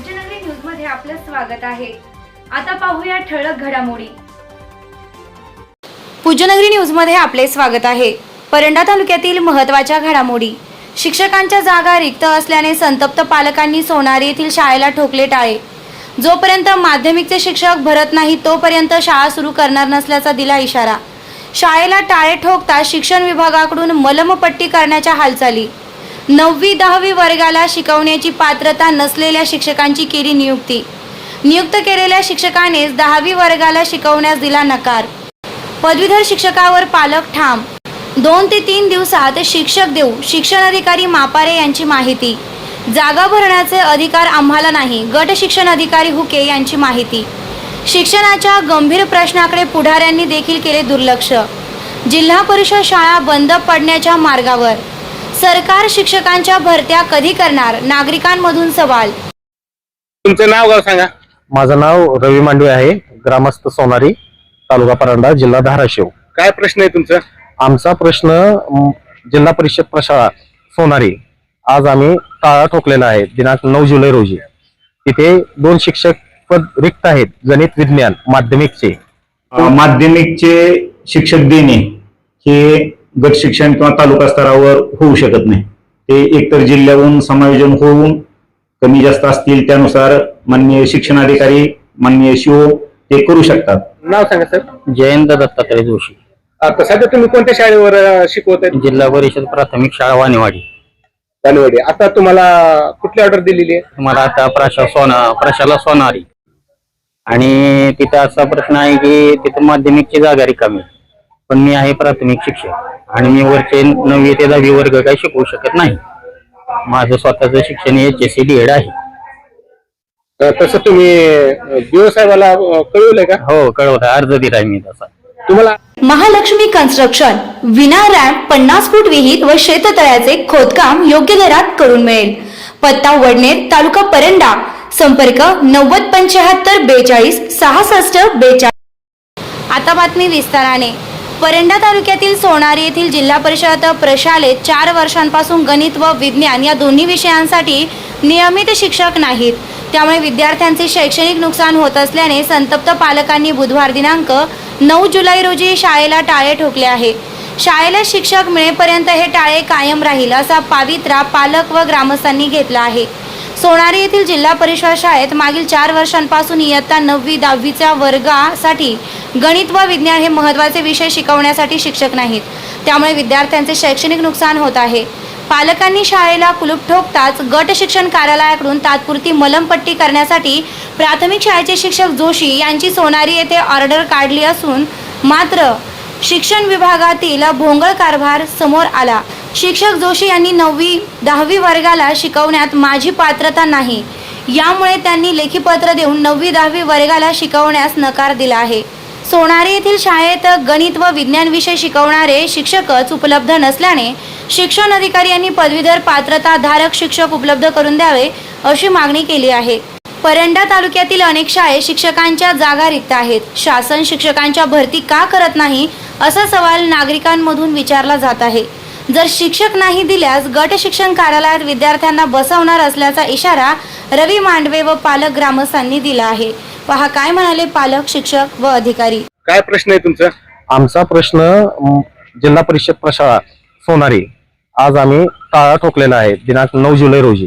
पूज्यनगरी न्यूजमध्ये आपलं स्वागत आहे. आता पाहूया ठळक घडामोडी. पूज्यनगरी न्यूजमध्ये आपले स्वागत आहे. परंडा तालुक्यातील महत्त्वाच्या घडामोडी. शिक्षकांच्या जागा रिक्त असल्याने संतप्त पालकांनी सोनारी येथील शाळेला ठोकले टाळे. जोपर्यंत माध्यमिकचे शिक्षक भरत नाही तोपर्यंत शाळा सुरू करणार नसल्याचा दिला इशारा. शाळेला टाळे ठोकता शिक्षण विभागाकडून मलमपट्टी करण्याच्या हालचाली. नववी दहावी वर्गाला शिकवण्याची पात्रता नसलेल्या शिक्षकांची केली नियुक्ती. नियुक्त केलेल्या शिक्षकानेच दहावी वर्गाला शिकवण्यास दिला नकार. पदवीधर शिक्षकावर पालक ठाम. दोन ते तीन दिवसात शिक्षक देऊ शिक्षण अधिकारी मापारे यांची माहिती. जागा भरण्याचे अधिकार आम्हाला नाही गट शिक्षण अधिकारी हुके यांची माहिती. शिक्षणाच्या गंभीर प्रश्नाकडे पुढाऱ्यांनी देखील केले दुर्लक्ष. जिल्हा परिषद शाळा बंद पडण्याच्या मार्गावर. सरकार शिक्षकांच्या भरत्या कधी करणार? नागरिकांमधून सवाल. तुमचं नाव गाव सांगा. माझं नाव रवी मांडवे आहे. ग्रामस्थ सोनारी तालुका परांडा जिल्हा धाराशिव. काय प्रश्न आहे तुमचा? आमचा प्रश्न म, जिल्हा परिषद प्रशाळा सोनारी. आज आम्ही टाळा ठोकलेला आहे दिनांक नऊ जुलै रोजी. तिथे दोन शिक्षक पद रिक्त आहेत गणित विज्ञान माध्यमिकचे. माध्यमिकचे शिक्षक देणे हे गट शिक्षण किंवा तालुका स्तरावर होऊ शकत नाही. ते एकतर जिल्ह्याहून समायोजन होऊन कमी जास्त असतील त्यानुसार माननीय शिक्षणाधिकारी माननीय शिओ ते करू शकतात. नाव सांगा सर. जयंत दत्तात्रय जोशी. आता सध्या तुम्ही कोणत्या शाळेवर अं, शिकवत आहे जिल्हा परिषद प्राथमिक शाळा वाणीवाडी. चालूवाडी आता तुम्हाला कुठली ऑर्डर दिलेली आहे? तुम्हाला आता प्रशा सोना प्रशाला सोनारी. आणि तिथं असा प्रश्न आहे की तिथं माध्यमिकची जागा रिकामी आहे. पण मी आहे प्राथमिक शिक्षक. आणि मी वरचे नववी ते दहावी वर्ग काही शिकवू शकत नाही. माझं स्वतःचं शिक्षण H S C D Ed आहे. अं, तसं तुम्ही बीओ साहेबाला अं, कळवलंय का? हो कळवत अर्ज दिलाय मी तसा. तुम्हाला महालक्ष्मी कन्स्ट्रक्शन विना रॅम्प पन्नास फूट विहीर व शेततळ्याचे खोदकाम योग्य दरात करून मिळेल. पत्ता वडनेर तालुका परंडा. संपर्क नव्वद पंच्याहत्तर बेचाळीस सहासष्ट बेचाळीस. आता बातमी विस्ताराने. परंडा तालुक्यातील सोनारी येथील जिल्हा परिषद प्रशालेत चार वर्षांपासून गणित व विज्ञान या दोन्ही विषयांसाठी नियमित शिक्षक नाहीत. त्यामुळे विद्यार्थ्यांचे शैक्षणिक नुकसान होत असल्याने संतप्त पालकांनी बुधवार दिनांक नऊ जुलै रोजी शाळेला टाळे ठोकले आहे. शाळेला शिक्षक मिळेपर्यंत हे टाळे कायम राहील असा पावित्रा पालक व ग्रामस्थांनी घेतला आहे. सोनारी येथील जिल्हा परिषद शाळेत मागील चार वर्षांपासून इयत्ता नववी दहावीच्या वर्गासाठी गणित व विज्ञान हे महत्त्वाचे विषय शिकवण्यासाठी शिक्षक नाहीत. त्यामुळे विद्यार्थ्यांचे शैक्षणिक नुकसान होत आहे. पालकांनी शाळेला कुलूप ठोकताच गट शिक्षण कार्यालयाकडून तात्पुरती मलमपट्टी करण्यासाठी प्राथमिक शाळेचे शिक्षक जोशी यांची सोनारी येथे ऑर्डर काढली असून मात्र शिक्षण विभागातील भोंगळ कारभार समोर आला. शिक्षक जोशी यांनी नववी दहावी वर्गाला शिकवण्यात माझी पात्रता नाही. यामुळे त्यांनी लेखीपत्र देऊन नववी दहावी वर्गाला शिकवण्यास नकार दिला आहे. सोनारी येथील शाळेत गणित व विज्ञान विषय शिकवणारे शिक्षकच उपलब्ध नसल्याने शिक्षण अधिकारी यांनी पदवीधर पात्रताधारक शिक्षक उपलब्ध करून द्यावे अशी मागणी केली आहे. परंडा तालुक्यातील अनेक शाळेत शिक्षकांच्या जागा रिक्त आहेत. शासन शिक्षकांच्या भरती का करत नाही असा सवाल नागरिकांमधून विचारला जात आहे. जर शिक्षक नाही दिल्यास गट शिक्षण कार्यालयात विद्यार्थ्यांना बसवणार असल्याचा इशारा रवी मांडवे व पालक ग्रामस्थांनी दिला आहे. पहा काय म्हणाले पालक शिक्षक व अधिकारी. काय प्रश्न आहे तुमचा? आमचा प्रश्न जिल्हा परिषद प्रशाळा सोनारी. आज आम्ही टाळा ठोकलेला आहे दिनांक नऊ जुलै रोजी.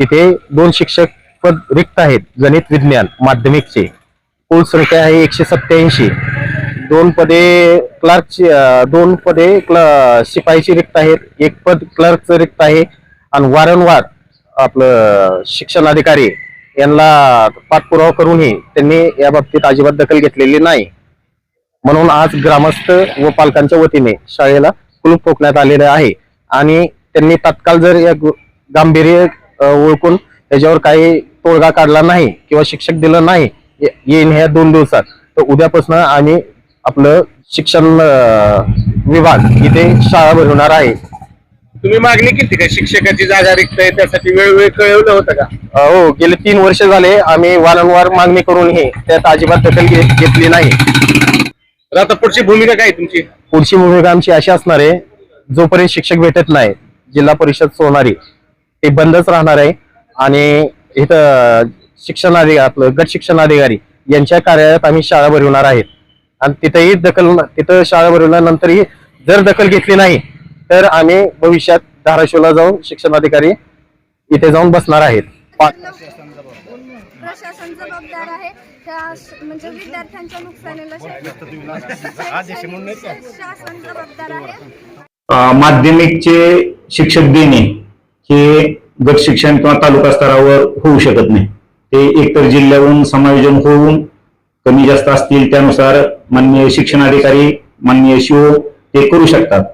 तिथे दोन शिक्षक पद रिक्त आहेत गणित विज्ञान माध्यमिकचे. कुल संख्या आहे एकशे सत्याऐंशी दोन पदे क्लार्कची दोन पदे क्ल शिपाईची रिक्त आहेत. एक पद क्लर्कचं रिक्त आहे. आणि वारंवार आपलं शिक्षण अधिकारी यांना पाठपुरावा करूनही त्यांनी या बाबतीत अजिबात दखल घेतलेली नाही. म्हणून आज ग्रामस्थ व पालकांच्या वतीने शाळेला कुलूप ठोकण्यात आलेले आहे. आणि त्यांनी तात्काळ जर या गांभीर्य ओळखून त्याच्यावर काही तोडगा काढला नाही किंवा शिक्षक दिलं नाही ये- येईन ह्या दोन दिवसात. तर उद्यापासून आम्ही आपलं शिक्षण अ, विभाग इथे शाळा भरवणार आहे. तुम्ही मागणी केली का? शिक्षकाची जागा रिक्त आहे त्यासाठी वेळोवेळी कळवलं होतं का? अ, हो गेले तीन वर्ष झाले आम्ही वारंवार मागणी करूनही त्यात अजिबात दखल घे- घेतली नाही. तर आता पुढची भूमिका काय आहे तुमची? पुढची भूमिका आमची अशी असणार आहे जोपर्यंत शिक्षक भेटत नाही जिल्हा परिषद सोनारी ते बंदच राहणार आहे. आणि इथं शिक्षण अधिकारी आपलं गट शिक्षण अधिकारी यांच्या कार्यालयात आम्ही शाळा भरवणार आहेत. आणि तिथेही दखल तिथं शाळा भरवल्यानंतरही जर दखल घेतली नाही तर आम्ही भविष्यात धाराशिवला जाऊन शिक्षण अधिकारी इथे जाऊन बसणार आहेत. पा- प्रशासन जबाबदार आहे. त्या श- म्हणजे विद्यार्थ्यांच्या नुकसानीला शै- शासन जबाबदार आहे. अ, माध्यमिकचे शिक्षक देणे हे गट शिक्षण किंवा तालुका स्तरावर होऊ शकत नाही. ते एकतर जिल्ह्याहून समायोजन होऊन कमी जास्त असतील त्यानुसार माननीय शिक्षणाधिकारी माननीय शिओ ते करू शकतात.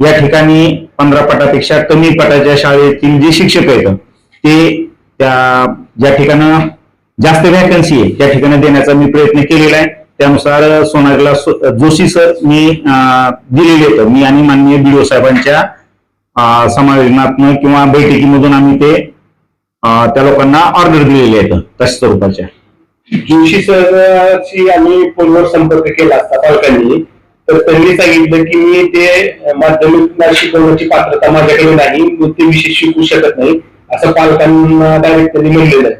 या ठिकाणी पंधरा पटापेक्षा कमी पटाच्या शाळेतील जे शिक्षक आहेत ते त्या ज्या ठिकाणं जास्त व्हॅकन्सी आहे त्या ठिकाणी देण्याचा मी प्रयत्न केलेला आहे. त्यानुसार सोनालीला जोशी सर मी अं, दिलेले आहेत. मी आणि माननीय बीडीओ साहेबांच्या अं, किंवा बैठकीमधून आम्ही ते त्या लोकांना ऑर्डर दिलेले आहेत तशा स्वरूपाच्या. जोशी सरशी आम्ही फोनवर संपर्क केला असता पालकांनी तर त्यांनी सांगितलं की मी ते माध्यमिक शिकवण्याची पात्रता माझ्याकडे नाही ते विषय शिकू शकत नाही असं पालकांना डायरेक्ट त्यांनी म्हणलेलं आहे.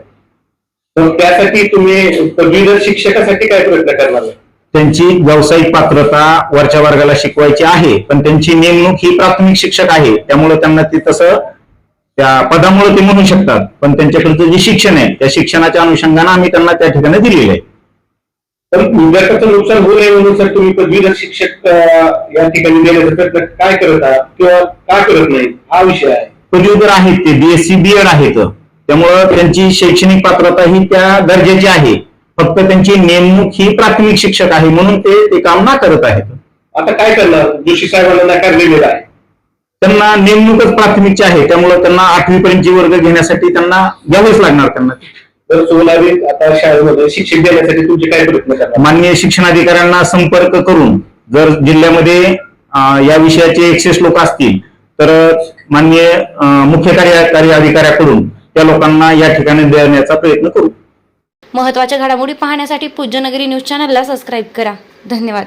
तर त्यासाठी तुम्ही पदवीधर शिक्षकासाठी काय प्रयत्न करणार आहे? त्यांची व्यावसायिक पात्रता वरच्या वर्गाला शिकवायची आहे पण त्यांची नेमणूक ही प्राथमिक शिक्षक आहे त्यामुळे त्यांना ते तसं त्या पदामुळे ते म्हणू शकतात. पण त्यांच्याकडचं जे शिक्षण आहे त्या शिक्षणाच्या अनुषंगाने आम्ही त्यांना त्या ठिकाणी दिलेलं आहे. तर विद्यार्थ्याचं नुकसान होऊ नये म्हणून सर तुम्ही पदवीधर शिक्षक या ठिकाणी देण्याचा प्रयत्न काय करत आहात? किंवा का करत नाही? हा विषय आहे. पदवीधर आहेत ते बीएससी बीएड आहेत. त्यामुळं त्यांची शैक्षणिक पात्रता ही त्या दर्जाची आहे. फक्त त्यांची नेमणूक ही प्राथमिक शिक्षक आहे म्हणून ते ते काम ना करत आहेत. आता काय करणार? जोशी साहेबांना नकारलेलं आहे. त्यांना नेमणूकच प्राथमिकची आहे. त्यामुळे त्यांना आठवी पर्यंतची वर्ग घेण्यासाठी त्यांना घ्यावेच लागणार त्यांना. तर सोलावी आता शाळेमध्ये शिक्षक देण्यासाठी तुमचे काय प्रयत्न करणार? माननीय शिक्षणाधिकाऱ्यांना संपर्क करून जर जिल्ह्यामध्ये या विषयाचे एक्सेस लोक असतील तर माननीय मुख्य कार्यकारी अधिकाऱ्याकडून त्या लोकांना या ठिकाणी देण्याचा प्रयत्न करू. महत्त्वाच्या घडामोडी पाहण्यासाठी पूज्यनगरी न्यूज चॅनलला सबस्क्राईब करा. धन्यवाद.